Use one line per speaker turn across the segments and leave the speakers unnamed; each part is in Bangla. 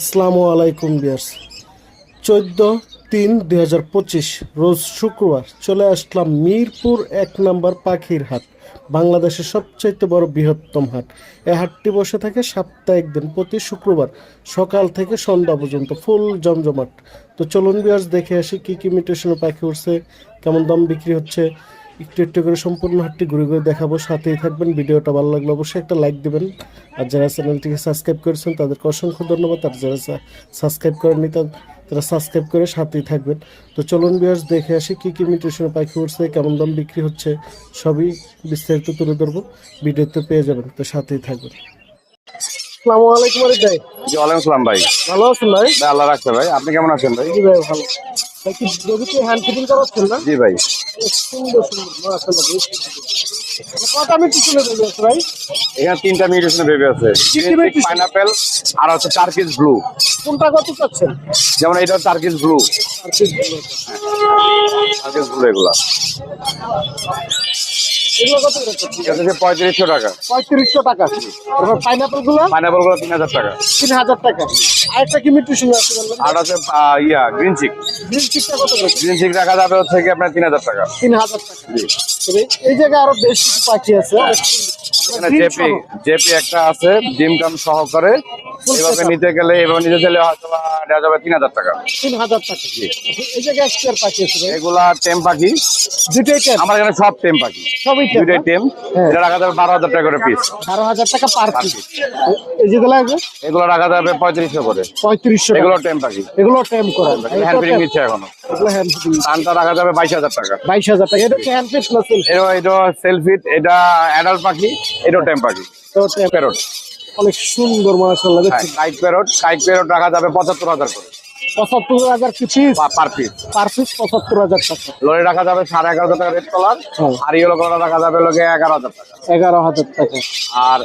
আসসালামু আলাইকুম বিয়ার্স চোদ্দ তিন দুই হাজার পঁচিশ, রোজ শুক্রবার চলে আসলাম মিরপুর এক নম্বর পাখির হাট, বাংলাদেশের সবচাইতে বড় বৃহত্তম হাট। এই হাটটি বসে থাকে সাপ্তাহিক দিন প্রতি শুক্রবার সকাল থেকে সন্ধ্যা পর্যন্ত, ফুল জমজমাট। তো চলুন বিয়ার্স দেখে আসি কী কী মিউটেশনের পাখি উঠছে কেমন দাম বিক্রি হচ্ছে একটু একটু করে সম্পূর্ণ হাটটি ঘুরে ঘুরে দেখাবো। সাথেই থাকবেন। ভিডিওটা ভালো লাগলে অবশ্যই একটা লাইক দিবেন। আর যারা চ্যানেলটিকে সাবস্ক্রাইব করেছেন তাদেরকে অসংখ্য ধন্যবাদ। আর যারা সাবস্ক্রাইব করেননি তারা সাবস্ক্রাইব করে সাথেই থাকবেন। তো চলুন বিয়ার্স দেখে আসি কী কী মিউটেশনের পাখি উঠছে কেমন দাম বিক্রি হচ্ছে সবই বিস্তারিত তুলে ধরবো। ভিডিওতে পেয়ে যাবেন। তো সাথেই থাকবেন। আসসালামু আলাইকুম ভাই।
জি ওয়ালাইকুম আসসালাম ভাই।
ভালো আছেন ভাই?
ভাই, আল্লাহ রাখছে ভাই। আপনি কেমন আছেন ভাই?
জি ভাই ভালো। কি হ্যান্ড ফিটিং করাচ্ছেন না?
জি ভাই।
সুন্দর সুন্দর মাশাআল্লাহ বেশ সুন্দর। কটা মিনিট ভাই?
এখানে তিনটা মিউটেশন বেবি আছে। পাইনাপেল আর হচ্ছে টার্কিস ব্লু
কোনটা কত চাচ্ছেন?
যেমন এটা ব্লু ব্লু এগুলা। পঁয়ত্রিশশো টাকা।
পঁয়ত্রিশশো টাকা।
পাইনাপেলগুলো? পাইনাপেলগুলো তিন হাজার টাকা।
তিন হাজার টাকা। আরেকটা কি আছে বললেন
আর আহ, ইয়া গ্রিন চিক
গ্রিন চিকটা কত করে?
গ্রিন চিক রাখা যাবে হচ্ছে কি আপনার তিন হাজার টাকা।
তিন হাজার টাকা। তবে এই জায়গায় আরও বেশ কিছু পাখি আছে।
এখানে জেপি জেপি একটা আছে জিম কাম সহকারে। এভাবে নিতে গেলে এভাবে নিতে গেলে হয়তো দেওয়া যাবে তিন হাজার টাকা।
তিন হাজার টাকা। এই জায়গায় পাখি আছে
এগুলা টেম পাখি।
দুটোই টেন
আমার এখানে সব টেম পাখি।
সবই টেন
দুইটাই টেম।
হ্যাঁ।
এটা রাখা যাবে বারো হাজার টাকা করে পিস
বারো হাজার টাকা পার পিস এই যেগুলো আছে
এগুলো রাখা যাবে পঁয়ত্রিশশো করে।
পঁয়ত্রিশশো
এগুলো টেম পাখি।
এগুলো টেম করা।
হ্যান্ড ফিটিং দিচ্ছে এখনও।
এগুলো হ্যান্ড ফিটিং
টানটা রাখা যাবে বাইশ হাজার টাকা।
বাইশ হাজার টাকা। এটা হ্যান্ড ফিট না
এটা এটা সেলফিট এটা অ্যাডাল্ট পাখি এটাও টেম পাখি। প্যারট
অনেক সুন্দর মাশাআল্লাহ দেখছি
কাইট প্যারট কাইট প্যারট রাখা যাবে পঁচাত্তর হাজার করে।
পঁচাত্তর হাজার কি piece
per piece
per piece পঁচাত্তর হাজার টাকা।
লরি রাখা যাবে সাড়ে এগারো হাজার টাকা রেড কালার
হ্যাঁ।
আর ইয়েলো কালার রাখা যাবে লোকে এগারো হাজার টাকা।
এগারো হাজার টাকা।
আর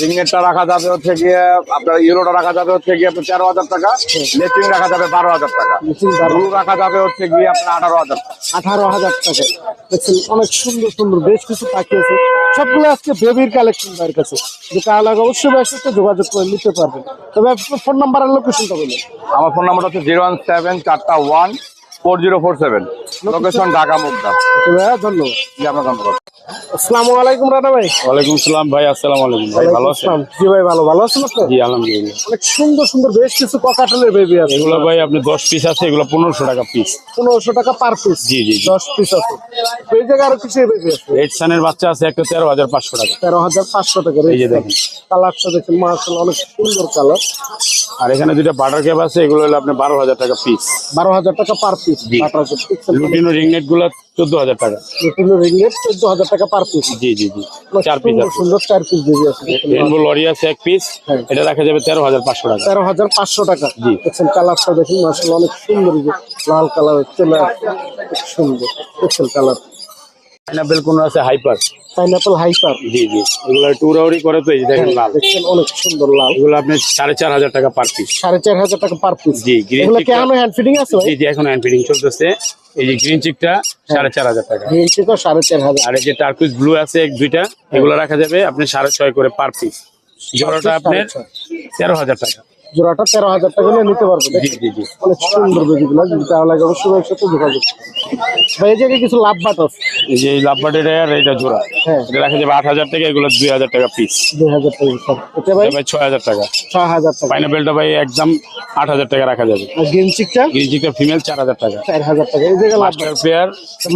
রিংনেটটা রাখা যাবে হচ্ছে গিয়ে আপনার ইউরোটা রাখা যাবে হচ্ছে গিয়ে আপনার তেরো হাজার টাকা লেচিং রাখা যাবে বারো হাজার টাকা। ব্লু রাখা যাবে হচ্ছে গিয়ে আপনার আঠারো হাজার টাকা।
আঠারো হাজার টাকা। দেখছেন অনেক সুন্দর সুন্দর বেশ কিছু পাখি আছে। সবগুলো আজকে বেবির কালেকশন তার কাছে। যে লাগে অবশ্যই বেশ সাথে যোগাযোগ করে নিতে পারবেন। তবে ফোন নাম্বার আর লোকেশনটা বলুন।
আমার ফোন নাম্বার হচ্ছে জিরো ওয়ান সেভেন চারটা one four zero four seven. Location Dhaka Mugda
ভাইয়া ধন্যবাদ।
জি আপনার ধন্যবাদ
আসসালামু আলাইকুম রানা ভাই।
ওয়ালাইকুম সালাম ভাই আসসালামু আলাইকুম ভাই ভালো আছেন?
জি ভাই ভালো। ভালো আছেন আপনি?
জি আলহামদুলিল্লাহ।
অনেক সুন্দর সুন্দর বেশ কিছু ককাটেলের বেবি আছে।
এগুলো ভাই আপনি দশ পিস আছে এগুলো পনেরোশো টাকা পিস
পনেরোশো টাকা পার পিস
জি, জি, জি।
দশ পিস আছে। এই জায়গায় আরও কিছু বেবি আছে?
রেড সানের বাচ্চা আছে একটা তেরো হাজার পাঁচশো টাকা।
তেরো হাজার পাঁচশো টাকা।
এই যে দেখেন।
কালারটা দেখেন মার্শাল অনেক সুন্দর কালার
আর এখানে দুইটা বাটার ক্যাপ আছে এগুলো হলো আপনার বারো হাজার টাকা পিস
বারো হাজার টাকা পার পিস।
লুটিনো রিংনেটগুলো চোদ্দ হাজার টাকা।
রিংয়ের চোদ্দ হাজার টাকা পার পিস
জি জি জি। চার পিস
সুন্দর চার পিস বেবি আছে।
রেনবো লরি আছে এক পিস
হ্যাঁ।
এটা রাখা যাবে তেরো হাজার পাঁচশো টাকা।
তেরো হাজার পাঁচশো টাকা।
জি।
দেখছেন কালারটা দেখুন মার্শাল অনেক সুন্দর লাল কালার চলে সুন্দর। দেখছেন কালার
পাইনাপেল কোন আছে হাইপার?
Pineapple hyper.
জি জি। এগুলো টুরাউরি করে তো এই যে দেখেন লাল।
দেখছেন অনেক সুন্দর লাল।
এগুলো আপনি সাড়ে চার হাজার টাকা পার পিস
সাড়ে চার হাজার টাকা পার পিস
জি,
এগুলো
chickটা-
কেন হ্যান্ড ফিটিং আছে
জি জি এখন হ্যান্ড ফিডিং চলতেছে। এই যে গ্রিন চিকটা সাড়ে চার হাজার টাকা।
গ্রিন চিকও সাড়ে চার হাজার।
আর এই যে টার্কুইজ ব্লু আছে এক দুইটা এগুলো রাখা যাবে আপনি সাড়ে ছয় করে পার পিস জোড়াটা আপনার তেরো হাজার টাকা।
জোড়াটা তেরো হাজার টাকা হলে নিতে পারবে অনেক সুন্দর বেবিগুলো যদি তাহলে লাগে অবশ্যই ভাইয়ের সাথে যোগাযোগ ভাই এই জায়গায় কিছু লাভ বাট আছে?
এই যে লাভবার্ডের আর এটা জোড়া।
হ্যাঁ।
এটা রাখা যাবে আট হাজার টাকা এগুলো দুই হাজার টাকা পিস
দুই হাজার টাকা এটা ভাই?
ভাই ছয় হাজার টাকা।
ছয় হাজার টাকা।
পাইনাপেলটা ভাই একদম আট হাজার টাকা রাখা যাবে।
আর গ্রিন চিকটা
গ্রিন ফিমেল চার হাজার টাকা।
চার হাজার টাকা। এই জায়গায় লাভ
মাস্টার পেয়ার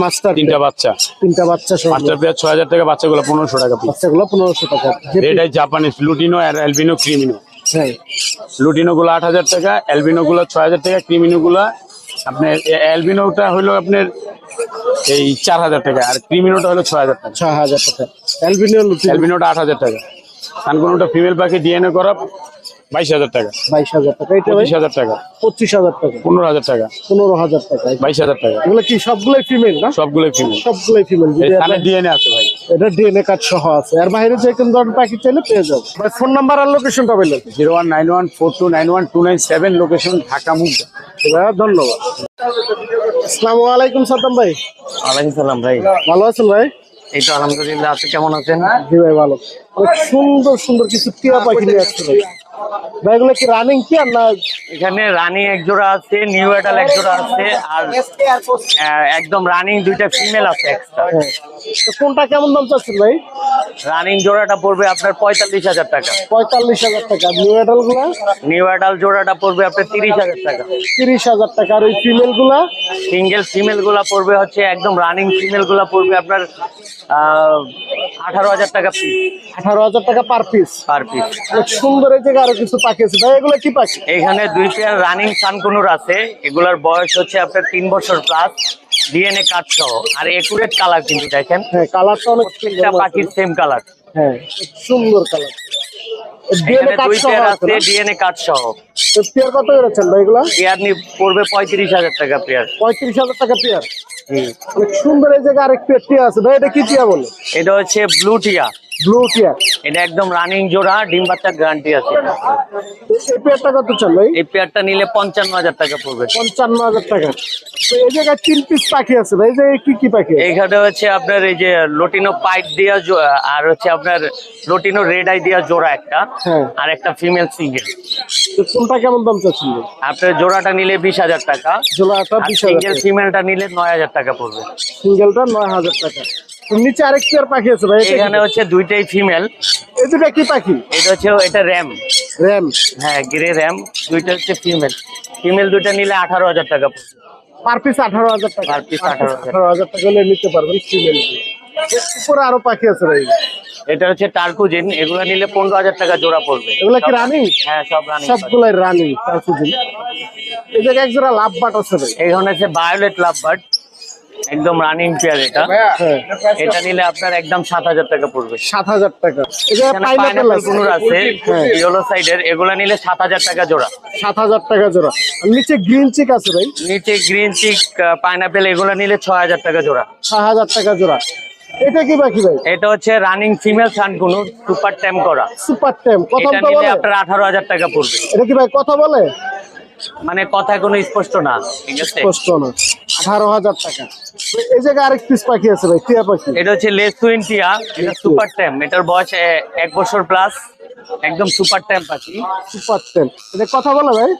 মাস্টার
তিনটা বাচ্চা।
তিনটা বাচ্চা
মাস্টার পেয়ার ছয় হাজার টাকা বাচ্চাগুলো পনেরোশো টাকা পিস
বাচ্চাগুলো পনেরোশো টাকা।
এটাই জাপানিজ লুটিনো আর অ্যালবিনো ক্রিমিনো লুটিনো গুলো আট হাজার টাকা অ্যালবিনো গুলো ছয় হাজার টাকা ক্রিমিনো গুলা আপনার অ্যালবিনোটা হলো আপনার এই চার হাজার টাকা আর ক্রিমিনোটা হলো ছয় হাজার টাকা।
ছয় হাজার টাকা। অ্যালবিনো
অ্যালবিনোটা আট হাজার টাকা। কানকোনোটা ফিমেল পাখি ডিএনএ করা বাইশ হাজার টাকা।
বাইশ হাজার টাকা। এটা
পঁচিশ হাজার টাকা।
পঁচিশ হাজার টাকা।
পনেরো হাজার টাকা।
পনেরো হাজার টাকা।
বাইশ হাজার টাকা।
এগুলো কি সবগুলোই ফিমেল না?
সবগুলোই ফিমেল
সবগুলোই ফিমেল
এখানে ডিএনএ আছে। ভাই।
এটা ডিএনএ কার্ড সহ আছে। আর বাইরে যে কোন ধরনের পাখি চাইলে পেয়ে যাবে ভাই ফোন নাম্বার আর লোকেশনটা বললেন।
Zero one nine one four two nine one two nine seven location Dhaka Mugda.
ভাইয়া ধন্যবাদ। আসসালামু আলাইকুম সাদ্দাম ভাই।
ওয়ালাইকুম সালাম ভাই।
ভালো আছেন ভাই?
এই তো আলহামদুলিল্লাহ আপনি কেমন আছেন?
জি ভাই ভালো। সুন্দর সুন্দর কিছু টিয়া পাখি নিয়ে আসছে ভাই। ভাই এগুলো কি রানিং কি আর না
এখানে রানিং এক জোড়া আছে নিউ এডাল এক জোড়া আছে আর আহ, একদম রানিং দুইটা ফিমেল আছে এক্সট্রা
হ্যাঁ। তো কোনটা কেমন দাম চাচ্ছেন ভাই?
রানিং জোড়াটা পড়বে আপনার পঁয়তাল্লিশ হাজার টাকা।
পঁয়তাল্লিশ হাজার টাকা। নিউ এডালগুলা
নিউ এডাল জোড়াটা পড়বে আপনার তিরিশ হাজার টাকা।
তিরিশ হাজার টাকা। আর ওই ফিমেলগুলা
সিঙ্গেল ফিমেলগুলা পড়বে হচ্ছে একদম রানিং ফিমেলগুলা পড়বে আপনার আঠারো হাজার টাকা পিস
আঠারো হাজার টাকা পার পিস
পার পিস
সুন্দর এই জায়গায় আরও কিছু পাখি আছে। ভাই এগুলো কি পাখি?
এখানে দুই পেয়ার রানিং সানকুনুর আছে। এগুলার বয়স হচ্ছে আপনার তিন বছর প্লাস ডিএনএ কার্ড সহ। আর একুরেট কালার কিন্তু দেখেন।
হ্যাঁ কালারটা অনেক
প্রত্যেকটা
সুন্দর
পাখির সেম কালার
হ্যাঁ সুন্দর কালার
আছে ডিএনএ সহ
পেয়ার কত ভাই এগুলা?
পেয়ার নি পড়বে পঁয়ত্রিশ হাজার টাকা পেয়ার
পঁয়ত্রিশ হাজার টাকা পেয়ার অনেক সুন্দর এই জায়গা আরেক পেয়ার টিয়া আছে। ভাই এটা কি টিয়া বলে?
এটা হচ্ছে ব্লু টিয়া।
ব্লু টিয়া
এটা একদম রানিং জোড়া ডিম গ্যারান্টি আছে।
এই পেয়ারটা কত ভাই
এই? পেয়ারটা নিলে পঞ্চান্ন হাজার টাকা পড়বে।
পঞ্চান্ন হাজার টাকা। তো এই জায়গায় তিন পিস পাখি আছে ভাই এই জায়গায় কি কি পাখি?
এইখানে হচ্ছে আপনার এই যে লোটিনো পাইট দিয়া আর হচ্ছে আপনার লোটিনো রেড আই দিয়া জোড়া একটা
হ্যাঁ।
আর একটা ফিমেল সিঙ্গেল
কোনটা কেমন দাম চাচ্ছেন?
আপনার জোড়াটা নিলে বিশ হাজার টাকা
জোড়াটা
আর
বিশ হাজার
সিঙ্গেল ফিমেলটা নিলে নয় হাজার টাকা পড়বে।
সিঙ্গেলটা নয় হাজার টাকা। নিচে আরেক পেয়ার পাখি আছে ভাই
এখানে হচ্ছে দুইটাই ফিমেল
এই দুটা কি পাখি?
এটা হচ্ছে এটা র্যাম
র্যাম
হ্যাঁ গ্রে র্যাম দুইটা হচ্ছে ফিমেল ফিমেল দুইটা নিলে আঠারো হাজার টাকা
পার পিস আঠারো হাজার টাকা।
Per piece 18,000
আঠারো হাজার টাকা হলে নিতে পারবেন ফিমেল উপরে আরও পাখি আছে ভাই।
এটা হচ্ছে টার্কুজিন এগুলো নিলে পনেরো হাজার টাকা জোড়া পড়বে।
এগুলা কি রানিং?
হ্যাঁ সব রানিং।
সবগুলাই রানিং তারকুদিন এই জায়গায় এক জোড়া লাভ বাট আছে ভাই।
এখানে হচ্ছে বায়োলেট লাভ বার্ড একদম রানিং পেয়ার এটা।
হ্যাঁ।
এটা নিলে আপনার একদম সাত হাজার টাকা পড়বে।
সাত হাজার টাকা।
কুনুর আছে।
হ্যাঁ।
ইয়েলো সাইডের এগুলো নিলে সাত হাজার টাকা জোড়া।
সাত হাজার টাকা জোড়া। নিচে গ্রিন চিক আছে ভাই।
নিচে গ্রিন চিক পাইনাপেল এগুলো নিলে ছয় হাজার টাকা জোড়া।
ছয় হাজার টাকা জোড়া। এটা কি ভাই?
এটা হচ্ছে রানিং ফিমেল সানকুনুর সুপার ট্যাম করা।
সুপার টেম কথা
এটা
বলে?
আপনার আঠারো হাজার টাকা পড়বে।
এটা কি ভাই কথা বলে?
মানে কথা কোনো স্পষ্ট না ঠিক আছে?
কষ্ট না। আঠারো হাজার টাকা। তো এই জায়গায় আরেক পিস পাখি আছে ভাই টিয়া পাখি।
এটা হচ্ছে লেস টুয়েন্টিয়া এটা সুপার ট্যাম এটার বয়স এক বছর প্লাস একদম সুপার ট্যাম পাখি।
সুপার এটা কথা বলো ভাই।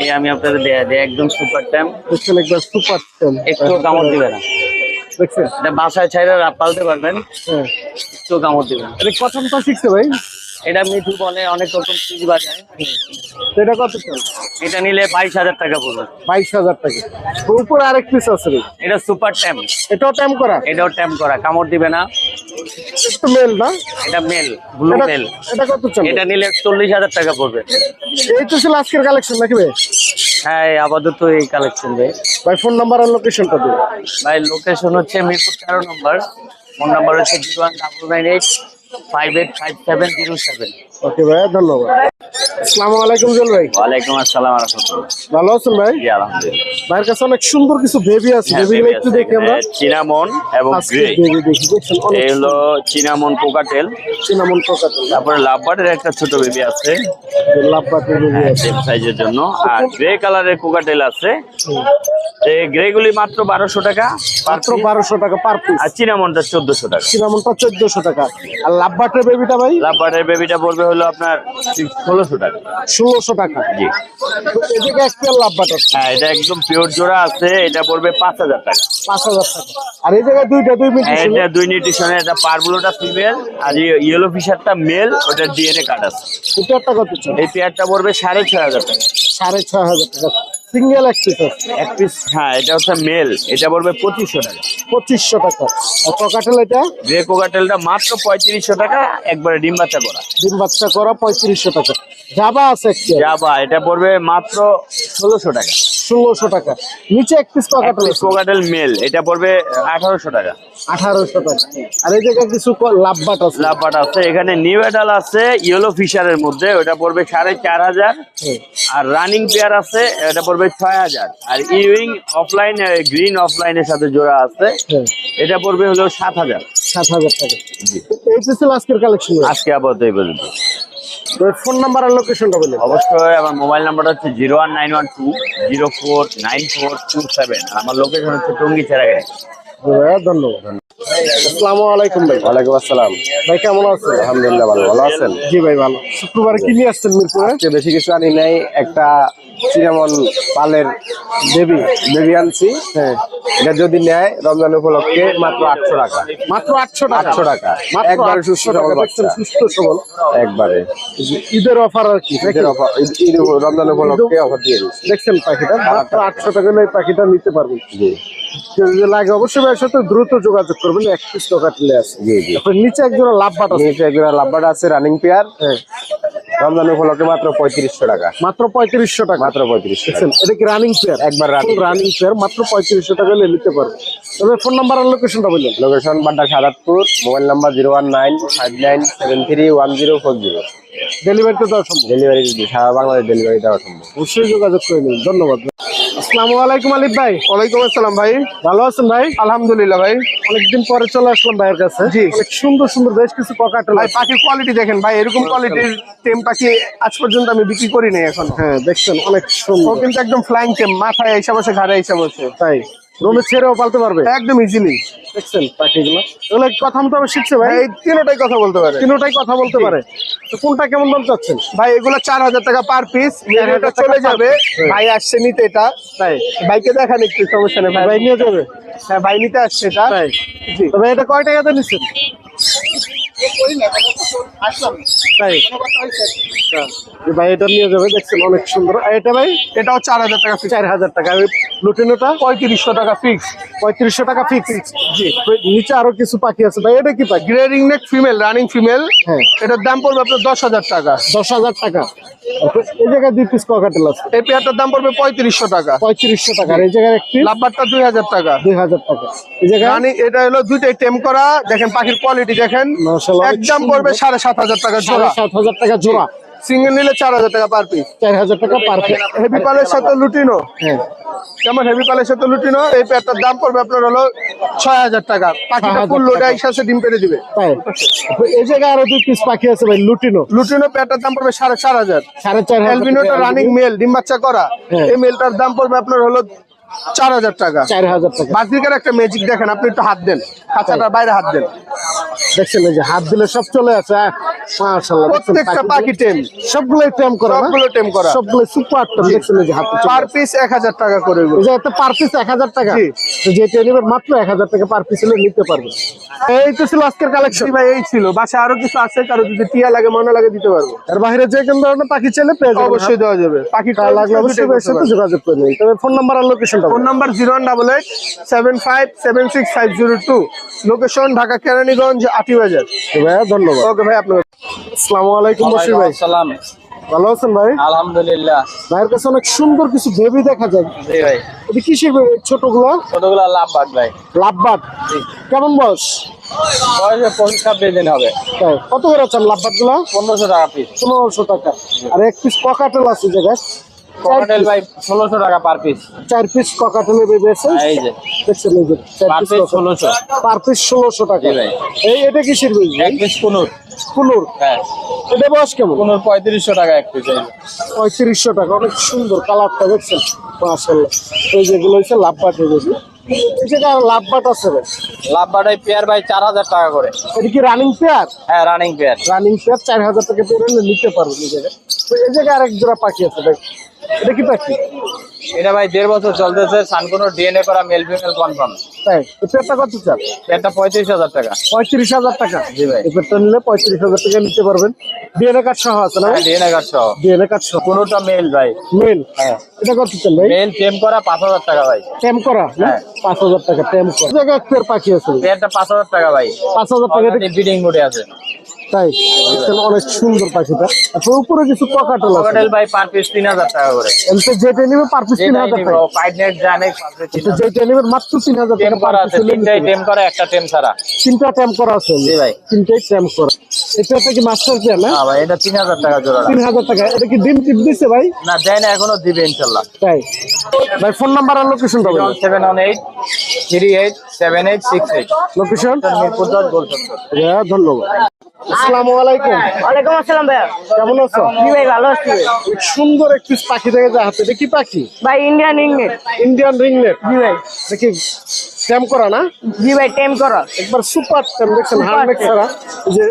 এই আমি আপনাদের দেয়া দেয় একদম সুপার ট্যাম
দেখছেন একবার সুপার টেম
একটু কামড় দিবে না।
দেখছেন?
এটা বাসায় ছাইরা পালতে পারবেন
হ্যাঁ।
একটু কামড় দিবে না।
এটা কথাটা শিখছে ভাই।
এটা মিঠু বলে অনেক রকম চিজ বাজায়।
তো এটা কত
এটা নিলে বাইশ হাজার টাকা পড়বে।
বাইশ হাজার টাকা। উপরে আরেক পিস আছে
এটা সুপার ট্যাম
এটাও ট্যাম করা?
এটাও ট্যাম করা কামড় দিবে না।
মেল না?
এটা মেল ব্লু মেল।
এটা কত চাল
এটা নিলে চল্লিশ হাজার টাকা পড়বে।
এই তো ছিল আজকের কালেকশন নাকি ভাই
হ্যাঁ আপাতত এই কালেকশন
ভাই ফোন নাম্বার আর লোকেশনটা দিন
ভাই লোকেশন হচ্ছে মিরপুর তেরো নম্বর। ফোন নাম্বার হচ্ছে zero one double nine eight five eight five seven zero seven
okay ভাই ধন্যবাদ। আসসালামু আলাইকুম জল ভাই।
ওয়ালাইকুম আসসালাম রহমতুল্লাহ।
ভালো আছেন ভাই?
জি আলহামদুলিল্লাহ।
ভাইয়ের কাছে অনেক সুন্দর কিছু বেবি আছে।
হ্যাঁ,
বেবিগুলো একটু দেখি আমরা।
চিনামন এবং গ্রে এই হলো চিনামন কোকাটেল
চিনামন প্রকার
তারপরে লাভবার্ডের একটা ছোট বেবি আছে।
লাভবাট বেবি আছে।
সাইজের জন্য। আর গ্রে কালারের কোকাটেল আছে। এই গ্রে গুলি মাত্র বারোশো টাকা
মাত্র বারোশো টাকা পার পিস
আর চিনামনটা চোদ্দশো টাকা।
চিনামনটা চোদ্দশো টাকা। আর লাভবাটের বেবিটা ভাই?
লাভবার্ডের বেবিটা পড়বে হলো আপনার ষোলোশো টাকা।
ষোলোশো টাকা।
জি।
এদিকে এক পেয়ার লাভবাট
হ্যাঁ এটা একদম পিওর জোড়া আছে এটা পড়বে পাঁচ হাজার টাকা।
পাঁচ হাজার টাকা। আর এই জায়গায় দুইটা দুই মিনিট
হ্যাঁ, এটা দুই নিউট্রিশনে এটা পারগুলোটা ফিমেল আর ইয়েলো ফিশারটা মেল ওটা ডিএনএ কার্ড আছে।
একটা কত
এই পেয়ারটা পড়বে সাড়ে ছয় হাজার টাকা।
সাড়ে ছয় হাজার টাকা। সিঙ্গেল এক পিস
এক পিস হ্যাঁ এটা হচ্ছে মেল এটা পড়বে পঁচিশশো টাকা।
পঁচিশশো টাকা। আর ককাটেল এটা?
গ্রে কোকাটেলটা মাত্র পঁয়ত্রিশশো টাকা একবারে ডিম বাচ্চা করা।
ডিম বাচ্চা করা পঁয়ত্রিশশো টাকা। জাবা আছে
এটা পড়বে মাত্র ষোলোশো টাকা।
ষোলোশো টাকা। নিচে এক পিস ককাটেল
কোকাটেল মেল এটা পড়বে আঠারোশো টাকা।
আঠারোশো টাকা। আর এই জায়গায় কিছু লাভবাট আছে।
লাভবাট আছে। এখানে নিউ এডাল আছে ইয়েলো ফিশারের মধ্যে ওটা পড়বে সাড়ে চার হাজার। আর রানিং পেয়ার আছে এটা পড়বে ছয় হাজার। আর ইউইং অফলাইন গ্রিন অফলাইনের সাথে জোড়া আছে।
হ্যাঁ,
এটা পড়বে হলো সাত হাজার।
সাত হাজার টাকা। ছিল আজকের কালেকশন
আজকে আপাতত এই পর্যন্ত।
ফোন নাম্বার আর লোকেশনটা বলে
অবশ্যই আমার মোবাইল নাম্বারটা হচ্ছে zero one nine one two zero four nine four two seven আমার লোকেশন হচ্ছে টঙ্গি ছেড়াগাড়ি
ধন্যবাদ। আসসালামু আলাইকুম ভাই।
ওয়ালাইকুম আসসালাম।
ভাই কেমন আছেন?
আলহামদুলিল্লাহ ভালো ভালো আছেন?
জি ভাই ভালো। শুক্রবারে কি নিয়ে আসছেন মিরপুরে?
আজকে বেশি কিছু আনি নাই একটা পালের
দেবী
আনছি।
হ্যাঁ।
এটা যদি নেয় রমজান উপলক্ষে মাত্র আটশো টাকা।
মাত্র আটশো টাকা?
আটশো টাকা। একবারে সুস্থ সবল
সুস্থ সবল।
একবারে।
ঈদের অফার আর কি
ঈদের ঈদ- রমজান উপলক্ষে অফার দিয়ে
দেখছেন পাখিটা? মাত্র আটশো টাকা এই পাখিটা নিতে পারবেন।
জি।
যদি লাগে অবশ্যই ভাইয়ের সাথে দ্রুত যোগাযোগ করবেন এক পিস টাকা টিলে আছে
জি জি।
তারপরে নিচে একজোড়া লাভ বাট আছে।
নিচে একজোড়া লাভবার্ড আছে রানিং পেয়ার
হ্যাঁ।
রমজান উপলক্ষে মাত্র পঁয়ত্রিশশো টাকা।
মাত্র পঁয়ত্রিশশো টাকা।
মাত্র পঁয়ত্রিশশো
এটা কি রানিং পেয়ার
একবার রানিং
পেয়ার মাত্র পঁয়ত্রিশশো টাকা হলে নিতে পারবে। তবে ফোন নাম্বার আর লোকেশনটা বললেন
location Badda Sadatpur mobile number zero one nine five nine seven three one zero four zero
ডেলিভারিতে দেওয়া সম্ভব।
ডেলিভারি সারা বাংলাদেশ ডেলিভারি দেওয়া সম্ভব।
অবশ্যই যোগাযোগ করে নিন ধন্যবাদ। আসসালামু আলাইকুম আলিফ ভাই।
ওয়ালাইকুম আসসালাম ভাই।
ভালো আছেন ভাই?
আলহামদুলিল্লাহ ভাই।
অনেকদিন পরে চলে আসলাম ভাইয়ের কাছে।
জি।
অনেক সুন্দর সুন্দর বেশ কিছু ককাটেল
ভাই পাখির কোয়ালিটি দেখেন ভাই এরকম কোয়ালিটির টেম পাখি আজ পর্যন্ত আমি বিক্রি করি নাই এখন।
হ্যাঁ দেখছেন অনেক
ও
সুন্দর
কিন্তু একদম ফ্লাইং টেম মাথায় এসে বসে ঘাড়ে এসে বসে।
তাই? রোমে ছেড়েও পালতে পারবে?
একদম ইজিলি
দেখছেন পাখিগুলো। এগুলো কথা মতো শিখছে ভাই?
এই তিনোটাই কথা বলতে পারে।
তিনোটাই কথা বলতে পারে। তো কোনটা কেমন দাম চাচ্ছেন?
ভাই এগুলো চার হাজার টাকা পার পিস এটা চলে যাবে।
হ্যাঁ।
ভাই আসছে নিতে এটা।
তাই?
ভাইকে দেখান একটু সমস্যা নেই। ভাই
ভাই নিয়ে যাবে?
হ্যাঁ ভাই নিতে আসছে এটা।
তাই?
জি।
তবে এটা কয় টাকাতে নিচ্ছেন? ভাই এটা নিয়ে যাবে দেখছেন অনেক সুন্দর। আর এটা ভাই
এটাও চার হাজার টাকা
চার হাজার টাকা। লুটিনোটা
পঁয়ত্রিশশো টাকা ফিক্স
পঁয়ত্রিশশো টাকা ফিক্স জি। নিচে আরও কিছু পাখি আছে ভাই। এটা কি পাখি
grey ring neck female running female
হ্যাঁ।
এটার দাম পড়বে আপনার দশ হাজার টাকা।
দশ হাজার টাকা। এই জায়গায় দুই পিস ককাটেল আছে।
এই পেয়ারটার দাম পড়বে পঁয়ত্রিশশো টাকা।
পঁয়ত্রিশশো টাকা। আর এই জায়গায় একটি?
লাভবারটা দুই হাজার টাকা।
দুই হাজার টাকা। এই জায়গায়?
এটা হলো দুইটাই টেম করা। দেখেন পাখির কোয়ালিটি দেখেন। একদম পড়বে সাড়ে সাত হাজার টাকা জোড়া।
সাত হাজার টাকা জোড়া।
সিঙ্গেল নিলে চার হাজার টাকা পার পিস
চার হাজার টাকা পার পিস
হেভি পালের সাথে লুটিনো?
হ্যাঁ।
যেমন হেভি পালের সাথে লুটিনো? এই পেয়ারটার দাম পড়বে আপনার হলো ছয় হাজার টাকা। পাখিটা
6,000
ফুল লোডে। একসাথে ডিম পেড়ে দিবে।
তাই। এই জায়গায় আরও দুই পিস পাখি আছে ভাই লুটিনো।
লুটিনো পেয়ারটার দাম পড়বে সাড়ে চার হাজার।
সাড়ে চার
এলবিনোটা রানিং মেল ডিম বাচ্চা করা।
হ্যাঁ।
এই মেলটার দাম পড়বে আপনার হলো চার হাজার টাকা।
চার হাজার টাকা।
বাজিকার একটা ম্যাজিক দেখেন আপনি একটু হাত দেন। খাঁচাটা বাইরে হাত দেন।
দেখছেন এই যে হাত দিলে সব চলে আসে আহ, মাশাআল্লাহ
প্রত্যেকটা পাখি টেম।
সবগুলো টেম করা
সবগুলো টেম করা।
সবগুলো সুপার টেম দেখছেন এই যে হাতে চলে
পার পিস এক হাজার টাকা করে এগুলো।
যে একটা পার পিস এক হাজার টাকা। তো যেটা নেবেন মাত্র এক হাজার টাকা পার পিস হলে নিতে পারবে। এই তো ছিল আজকের কালেকশন
ভাই এই ছিল। আরও কিছু আছে কারও যদি টিয়া লাগে মনে লাগে দিতে পারব।
এর বাইরে যে কোনো ধরনের পাখি চাইলে পেয়ে যাবেন।
অবশ্যই দেওয়া যাবে। পাখি
লাগলে অবশ্যই সাথে যোগাযোগ তবে ফোন নাম্বার আর লোকেশনটা
phone number zero one double eight seven five seven six five zero two location Dhaka Keraniganj Aati Bazar
ভাইয়া ধন্যবাদ।
ওকে ভাই আপনার
আসসালামু আলাইকুম বসির ভাই।
সালাম
ভালো আছেন ভাই?
আলহামদুলিল্লাহ।
ভাইয়ের কাছে অনেক সুন্দর কিছু বেবি দেখা যায়।
জি ভাই।
এটা কিসের? ছোটগুলো?
ছোটগুলো লাভ বাদ ভাই
লাভবাট কেমন বয়স?
বয়সে পঁচিশ ছাব্বিশ দিন হবে।
তাই কত করে আছেন লাভবাটগুলো
পনেরোশো টাকা পিস
পনেরোশো টাকা। আর এক পিস ককাটেল আছে জায়গায়
ককাটেল ভাই ষোলোশো টাকা পার পিস
চার পিস ককাটেলের বেবি আছে।
এই যে।
দেখছেন এই যে
পার
পিস
পিস ষোলোশো।
পার পিস টাকা। এই এটা কিসের বেবি
এক পিস কুনুর।
কুনুর?
হ্যাঁ।
এটা বয়স কেমন?
কুনুর টাকা এক পিস এই যে।
পঁয়ত্রিশশো টাকা। অনেক সুন্দর কালারটা দেখছেন? এই যেগুলো হচ্ছে লাভবাট এই জায়গায় আর লাভবাট আছে ভাই
লাভ বাটাই পেয়ার ভাই চার হাজার টাকা করে।
এটা কি রানিং পেয়ার
হ্যাঁ রানিং পেয়ার
রানিং পেয়ার চার হাজার টাকা পেয়ার নিতে পারব এই জায়গায়। তো এই জায়গায় আরেক জোড়া পাখি আছে ভাই। এটা কি পাখি
এটা ভাই দেড় বছর চলতেছে সানকুনোর ডিএনএ করা মেল ফিমেল কনফার্ম
তাই কত
পঁয়ত্রিশ হাজার টাকা।
পঁয়ত্রিশ হাজার টাকা।
জি ভাই।
এই নিলে পঁয়ত্রিশ হাজার টাকা নিতে পারবেন। ডিএনএ কার্ড সহ আছে না
ডিএনএ কার্ড সহ।
ডিএনএ কার্ড সহ।
কোনোটা মেল ভাই।
মেল
হ্যাঁ।
এটা কত চান ভাই?
মেল টেম করা পাঁচ হাজার টাকা ভাই।
টেম করা?
হ্যাঁ।
পাঁচ হাজার টাকা টেম করা। পাখি আছে।
পাঁচ হাজার টাকা ভাই।
পাঁচ হাজার টাকা দিয়ে-
মোডে আছে।
তাই অনেক সুন্দর পাখিটা। উপরে কিছু ককাটেল
ককাটেল ভাই পার পিস তিন হাজার টাকা করে।
এমনি যেটা নিবে পার পিস টাকা
পাইড নেট।
যেটা মাত্র টাকা
করা আছে তিনটাই টেম করা একটা টেম ছাড়া।
তিনটা করা আছে।
জি ভাই।
তিনটাই করা। এটা কি মাস্টার না
হ্যাঁ? ভাই এটা তিন হাজার টাকা জোড়া।
তিন হাজার টাকা। এটা কি ডিম টিপ দিছে ভাই?
না দেয় না এখনও দিবে
তাই। ভাই ফোন নাম্বার আর লোকেশনটা বলুন
seven one eight three eight seven eight six eight.
Location
Mirpur দশ গোল
হ্যাঁ ধন্যবাদ। আসসালামু আলাইকুম।
ওয়ালাইকুম আসসালাম
কেমন আছো?
জি ভাই ভালো আছি।
সুন্দর একটি পাখি দেখে যা হাতে। দেখি পাখি?
ভাই ইন্ডিয়ান
ইন্ডিয়ান
জি ভাই।
দেখি ট্যাম করা না?
জি ভাই করা।
একবার সুপার ট্যাম দেখছেন? হার্নেক ছাড়া যে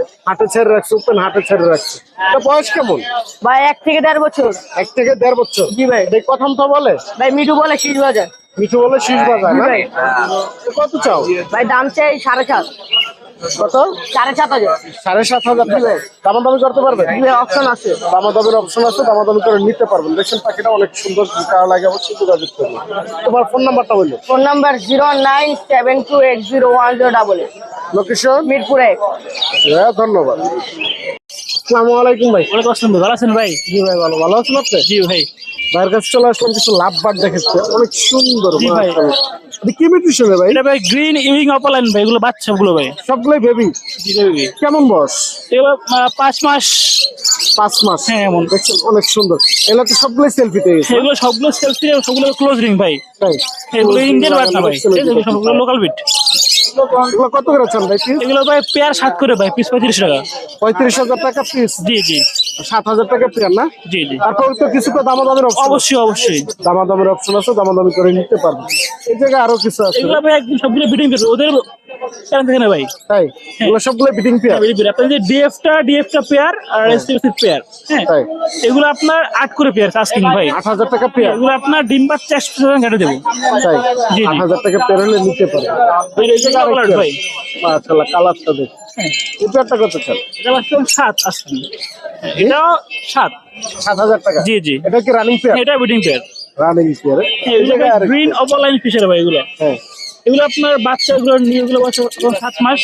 ছেড়ে রাখছে ওপেন হাটে ছেড়ে রাখছে। এটা বয়স কেমন?
ভাই এক থেকে দেড় বছর।
এক থেকে দেড় বছর।
জি ভাই।
এই তো বলে?
ভাই মিঠু বলে শীষ বাজার
মিঠু বলে শীষ বাজার না? কত চাও?
ভাই দাম চাই সাড়ে সাত।
কত?
সাড়ে সাত হাজার।
সাড়ে সাত হাজার টাকা দামাদামি করতে পারবে?
জি অপশন আছে।
দামাদামির অপশন আছে দামাদামি করে নিতে পারবেন। দেখছেন পাখিটা অনেক সুন্দর কারও লাগে অবশ্যই যোগাযোগ করবেন তোমার ফোন নাম্বারটা বলল
phone number zero nine seven two eight zero one zero double eight
location
Mirpur এক।
হ্যাঁ ধন্যবাদ। আসসালামু আলাইকুম ভাই।
ওয়ালাইকুম আসসালাম ভালো আছেন ভাই?
জি ভাই ভালো। ভালো আছেন আপনি?
জি ভাই।
ভাইয়ের কাছে চলে আসলাম কিছু লাভ বার দেখেছে। অনেক সুন্দর
ভাই।
কি মিউটেশন ভাই?
এটা ভাই গ্রিন ইভিং অপালাইন ভাই এগুলো বাচ্চা গুলো ভাই।
সবগুলোই বেবি কেমন বয়স
এগুলো পাঁচ মাস।
পাঁচ মাস।
হ্যাঁ, এমন।
দেখছেন অনেক সুন্দর। এগুলো তো সবগুলোই সেলফিতে গেছে।
এগুলো সবগুলো সেলফি সবগুলো ক্লোজ রিং ভাই।
তাই?
এগুলো ইন্ডিয়ান বাচ্চা ভাই। সবগুলো লোকাল বিট
এগুলো কত করে চান ভাই পিস
এগুলো ভাই পেয়ার সাত করে ভাই পিস পঁয়ত্রিশ টাকা।
পঁয়ত্রিশ হাজার টাকা পিস
জি জি।
সাত হাজার টাকা পেয়ার না?
জি জি।
তারপর তো কিছু তো দামাদামের অপশন
অবশ্যই অবশ্যই।
দামাদামের অপশন আছে দামাদামি করে নিতে পারবে এই জায়গায় আরও কিছু আছে?
এগুলো ভাই একদিন সবগুলো বিডিং করবে। ওদের কেন থাকে না ভাই।
তাই? এগুলো সবগুলো বিটিং পেয়ার
আপনার যে ডিএফটা ডিএফটা পেয়ার আর পেয়ার হ্যাঁ এগুলো আপনার আট করে পেয়ার কাস্টিং ভাই।
আট হাজার টাকা পেয়ার
এগুলো আপনার ডিম কেটে দেবো।
তাই। হাজার টাকা পেয়ার হলে নিতে পারে।
ভাই
মাশাআল্লাহ কালারটা দেখ। এই পেয়ারটা কত
এটা বাস্তব আসছে এটাও
টাকা।
জি জি।
এটা কি রানিং পেয়ার
এটা বিডিং পেয়ার
রানিং পেয়ার এই জায়গায় আর
ফিশার ভাই এগুলো।
হ্যাঁ।
এগুলো আপনার বাচ্চা এগুলো এগুলো বাচ্চা সাত মাস।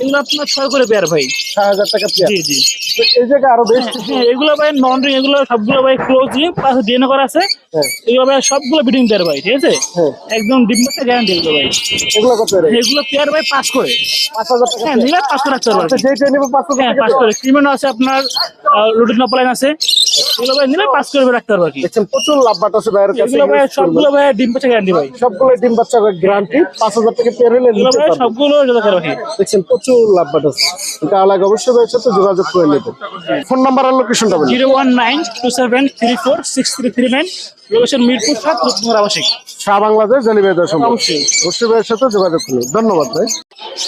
এগুলো আপনার ছয় করে পেয়ার ভাই।
ছয় হাজার টাকা পেয়ার
জি জি।
এই জায়গায় আরও বেশ
হ্যাঁ এগুলো ভাই নন এগুলো সবগুলো ভাই ক্লোজ দিয়ে পাশে ডিএনএ করা আছে।
হ্যাঁ।
ভাই সবগুলো বিডিং পেয়ার ভাই ঠিক আছে?
হ্যাঁ।
একদম ডিম বাচ্চা গ্যারান্টি এগুলো ভাই।
এগুলো কত
এগুলো পেয়ার ভাই পাস করে।
পাঁচ হাজার টাকা
হ্যাঁ নিলে পাস করে
আচ্ছা যেটা নিবো পাঁচ হাজার টাকা
পাস করে। ক্রিমেন্ট আছে আপনার রুটিন অপালাইন আছে। এগুলো ভাই নিলে পাস করে রাখতে পারব কি।
দেখছেন প্রচুর লাভ বাট আছে ভাইয়ের কাছে
এগুলো ভাই সবগুলো ভাই ডিম বাচ্চা গ্যারান্টি ভাই।
সবগুলো ডিম বাচ্চা গ্যারান্টি পাঁচ হাজার টাকা পেয়ার হলে
এগুলো
নিতে
ভাই
পারবেন
সবগুলো ভাই।
দেখছেন প্রচুর লাভ বাট আছে। এটা আলাদা অবশ্যই যোগাযোগ করে নেবেন। ফোন নাম্বার আর লোকেশনটা বলুন।
Zero one nine two seven three four six three three nine location Mirpur সাত রূপনগর আবাসিক
শাহ বাংলাদেশ ডেলিভারি দেওয়া সম্ভব। ভাইয়ের সাথে যোগাযোগ করুন। ধন্যবাদ ভাই।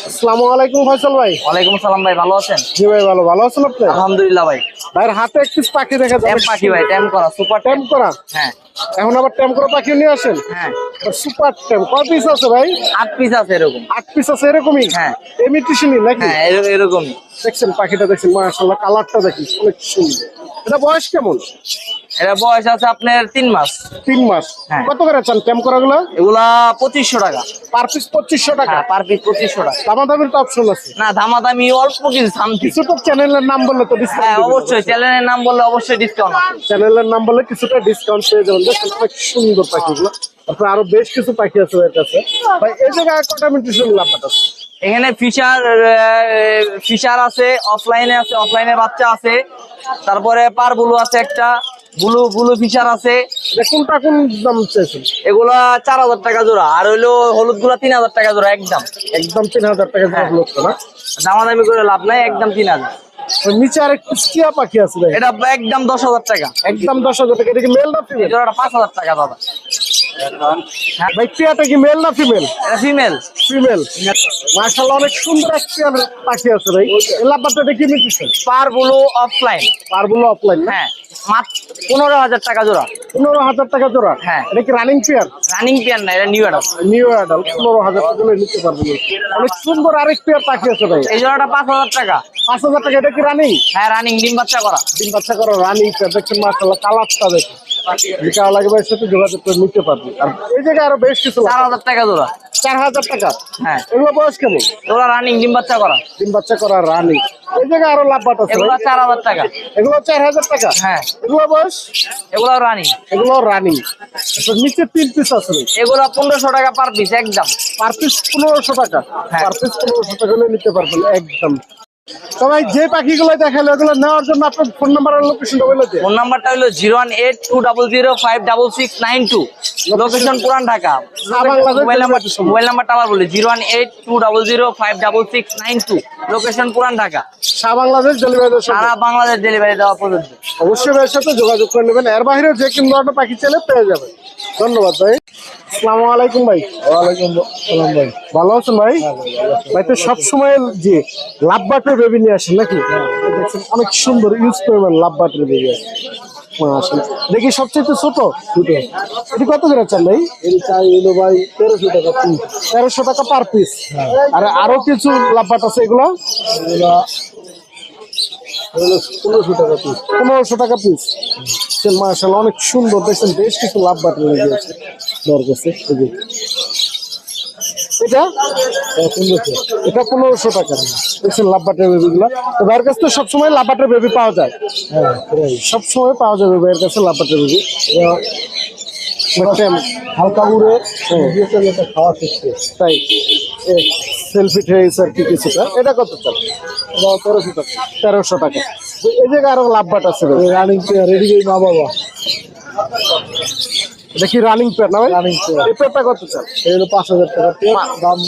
আসসালামু আলাইকুম ফয়সাল ভাই।
ওয়ালাইকুম আসসালাম ভাই ভালো আছেন?
জি ভাই ভালো। ভালো আছেন আপনি?
আলহামদুলিল্লাহ ভাই।
ভাইয়ের হাতে একটি পাখি দেখা যাবে
পাখি ভাই ট্যাম করা সুপার
ট্যাম। করা?
হ্যাঁ।
এখন আবার ট্যাম করা পাখি নিয়ে আসেন?
হ্যাঁ।
সুপার ট্যাম কয় পিস আছে ভাই?
আট পিস আছে এরকম।
আট পিস আছে এরকমই?
হ্যাঁ।
এমিটেশনই নাকি?
হ্যাঁ এর- এরকমই।
দেখছেন পাখিটা দেখছেন মাশাআল্লাহ কালারটা দেখি অনেক সুন্দর। এটা বয়স কেমন?
এটা বয়স আছে আপনার তিন মাস।
তিন মাস।
হ্যাঁ।
কত করে চান? ট্যাম করা গুলো
এগুলা পঁচিশশো টাকা।
পার পিস পঁচিশশো টাকা?
হ্যাঁ পার পিস পঁচিশশো টাকা।
দামাদামির তো অপশন আছে।
না দামাদামি অল্প কিছু সামথিং
কিছুটা চ্যানেলের নাম বললে তো
হ্যাঁ অবশ্যই। চ্যানেলের নাম বললে অবশ্যই ডিসকাউন্ট
চ্যানেলের নাম বললে কিছুটা ডিসকাউন্ট পেয়ে যাবেন। অনেক সুন্দর পাখিগুলো। তারপরে আরও বেশ কিছু পাখি আছে এর কাছে। ভাই এই জায়গায় কটা মিউটেশন লাভ আছে
এখানে ফিশার ফিশার আছে অফলাইনে আছে অফলাইনে বাচ্চা আছে। তারপরে পার ব্লু আছে একটা। ব্লু ব্লু ফিশার আছে।
কোনটা কোন দাম চাইছেন?
এগুলা চার হাজার টাকা জোড়া আর হইল হলুদগুলা তিন হাজার টাকা জোড়া একদম।
একদম তিন হাজার টাকা
হ্যাঁ।
জোড়া হলো না?
দামাদামি করে লাভ নাই একদম তিন হাজার।
নিচে আর একটু টিয়া পাখি আছে
এটা একদম দশ হাজার টাকা।
একদম দশ হাজার টাকা এটা কি মেল না ফিমেল?
জোড়াটা পাঁচ হাজার টাকা দাদা।
ভাই টিয়াটা কি মেল না ফিমেল
ফিমেল
ফিমেল মাশাআল্লাহ অনেক সুন্দর এক টিয়ার পাখি আছে ভাই। এই লাভটা দেখি মিটেছেন
পার ব্লু অফলাইন
পারগুলো অফলাইন
হ্যাঁ মাত্র পনেরো হাজার টাকা জোড়া।
পনেরো হাজার টাকা জোড়া?
হ্যাঁ।
এটা কি রানিং পেয়ার
রানিং পেয়ার না এটা নিউ অ্যাডাল্ট
নিউ অ্যাডাল পনেরো হাজার টাকা নিতে পারবেন অনেক সুন্দর আরেক পেয়ার পাখি আছে ভাই।
এই জোড়াটা পাঁচ হাজার টাকা।
পাঁচ হাজার টাকা এটা কি রানিং
হ্যাঁ রানিং ডিম বাচ্চা করা।
দিন বাচ্চা করো রানিং পেয়ার দেখছেন মাশাআল্লাহ কালারটা দেখুন। যেটা লাগে ভাই সাথে যোগাযোগ করে নিতে পারবেন আর এই জায়গায় আরও বেশ কিছু
চার হাজার টাকা জোড়া।
চার হাজার টাকা?
হ্যাঁ।
এগুলো বয়স কেমন?
এগুলো রানিং ডিম বাচ্চা করা।
দিন বাচ্চা করা রানিং এই জায়গায় আরও লাভ বাট আছে
এগুলো। চার হাজার টাকা।
এগুলো চার হাজার টাকা?
হ্যাঁ।
এগুলো বয়স?
এগুলো রানিং
এগুলো রানিং নিচে তিন পিস আছে
এগুলো পনেরোশো টাকা পার পিস একদম।
পার পিস পনেরোশো টাকা।
হ্যাঁ।
পার পিস পনেরোশো টাকা নিতে পারবেন একদম। ভাই যে পাখিগুলো দেখাল ওগুলো নেওয়ার জন্য আপনার ফোন নাম্বার আর লোকেশনটা বলে দিন।
ফোন নাম্বারটা হলো zero one eight two double zero five double six nine two. Location Puran Dhaka. Mobile number. Mobile নাম্বারটা আবার বলি zero one eight two double zero five double six nine two. Location Puran Dhaka.
সারা বাংলাদেশ ডেলিভারি
সারা বাংলাদেশ ডেলিভারি দেওয়া
অবশ্যই ভাইয়ের সাথে যোগাযোগ করে নেবেন। এর বাইরে যে কোনো পাখি চাইলে পেয়ে যাবেন। ধন্যবাদ ভাই। আসসালামু আলাইকুম ভাই। ওয়ালাইকুম সালাম ভাই। ভালো আছেন ভাই? ভাই তো সবসময় যে লাভ বাটের বেবি নিয়ে আসেন নাকি? দেখছেন অনেক সুন্দর ইউজ করবেন লাভ বাটের বেবি আসেন দেখি সবচেয়ে ছোট? ছোট এটি কত করে চান ভাই? ভাই তেরোশো টাকা পিস তেরোশো টাকা পার পিস আর আরও কিছু লাভ বাট আছে এগুলো? পনেরোশো টাকা পিস পনেরোশো টাকা পিস মার্শাল অনেক সুন্দর। দেখছেন বেশ কিছু লাভ বাটন লেগে আছে। দর গেছে এই এটা? এটা পনেরোশো। টাকা। দেখছেন লাভ বাটের বেবিগুলো। তো ভাইয়ের কাছে তো সবসময় লাভ বেবি পাওয়া যায়। হ্যাঁ সবসময় পাওয়া যাবে ভাইয়ের কাছে লাভ বাটের বেবি হালকা উড়ে খাওয়া শিখছে তাই সেলফি ট্রেস আর কি কিছুটা। এটা কত চাল? তেরোশো টাকা। তেরোশো টাকা। এই জায়গায় আরও লাভ বাট আছে রানিং এদিকে মা বাবা। এটা কি রানিং পেয়ার না ভাই? রানিং পেয়ার এই পেয়ারটা কত চাল এগুলো পাঁচ হাজার টাকা। দাম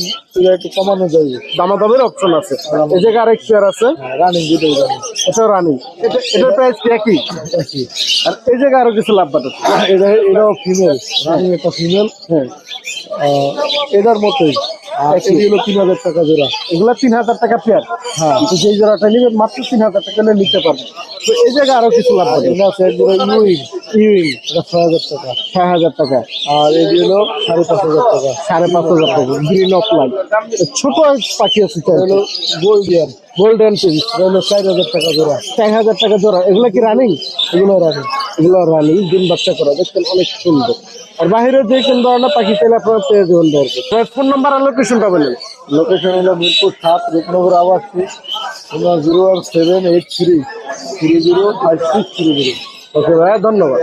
একটু কমানো যাবে দামাদামের অপশন আছে। এই জায়গায় আরেক পেয়ার আছে। রানিং দুটোই রানিং এটা রানিং এটা এটার প্রাইস কি একই? একই। আর এই জায়গায় আরও কিছু লাভ বাটা এটা এটাও ফিমেল রানিং একটা ফিমেল হ্যাঁ। এটার মতোই। আর হলো তিন হাজার টাকা জোড়া। এগুলো তিন হাজার টাকা পেয়ার? হ্যাঁ। যেই জোড়াটা নিবেন মাত্র তিন হাজার টাকা নিয়ে নিতে পারবেন। তো এই জায়গায় আরও কিছু লাভ হবে? এগুলো আছে এক ইউইং ইউইং এটা ছয় হাজার টাকা। ছয় হাজার টাকা। আর সাড়ে পাঁচ হাজার টাকা। সাড়ে পাঁচ হাজার টাকা। গ্রিন অফ লাইন ছোট পাখি আছে গোল্ডিয়ান গোল্ডেন পিস চার হাজার টাকা জোড়া চার হাজার টাকা জোড়া। এগুলো কি রানিং এগুলো রানিং এগুলো রানিং দিন বাচ্চা করা অনেক সুন্দর। আর যে কোন ধরনের পাখি চাইলে আপনারা পেয়ে যাবেন দরকার ফোন নাম্বার আর লোকেশনটা বলেন। লোকেশন হলো মিরপুর সাত রূপনগর আবাস zero one seven eight three three zero five six three zero. Okay ভাইয়া ধন্যবাদ।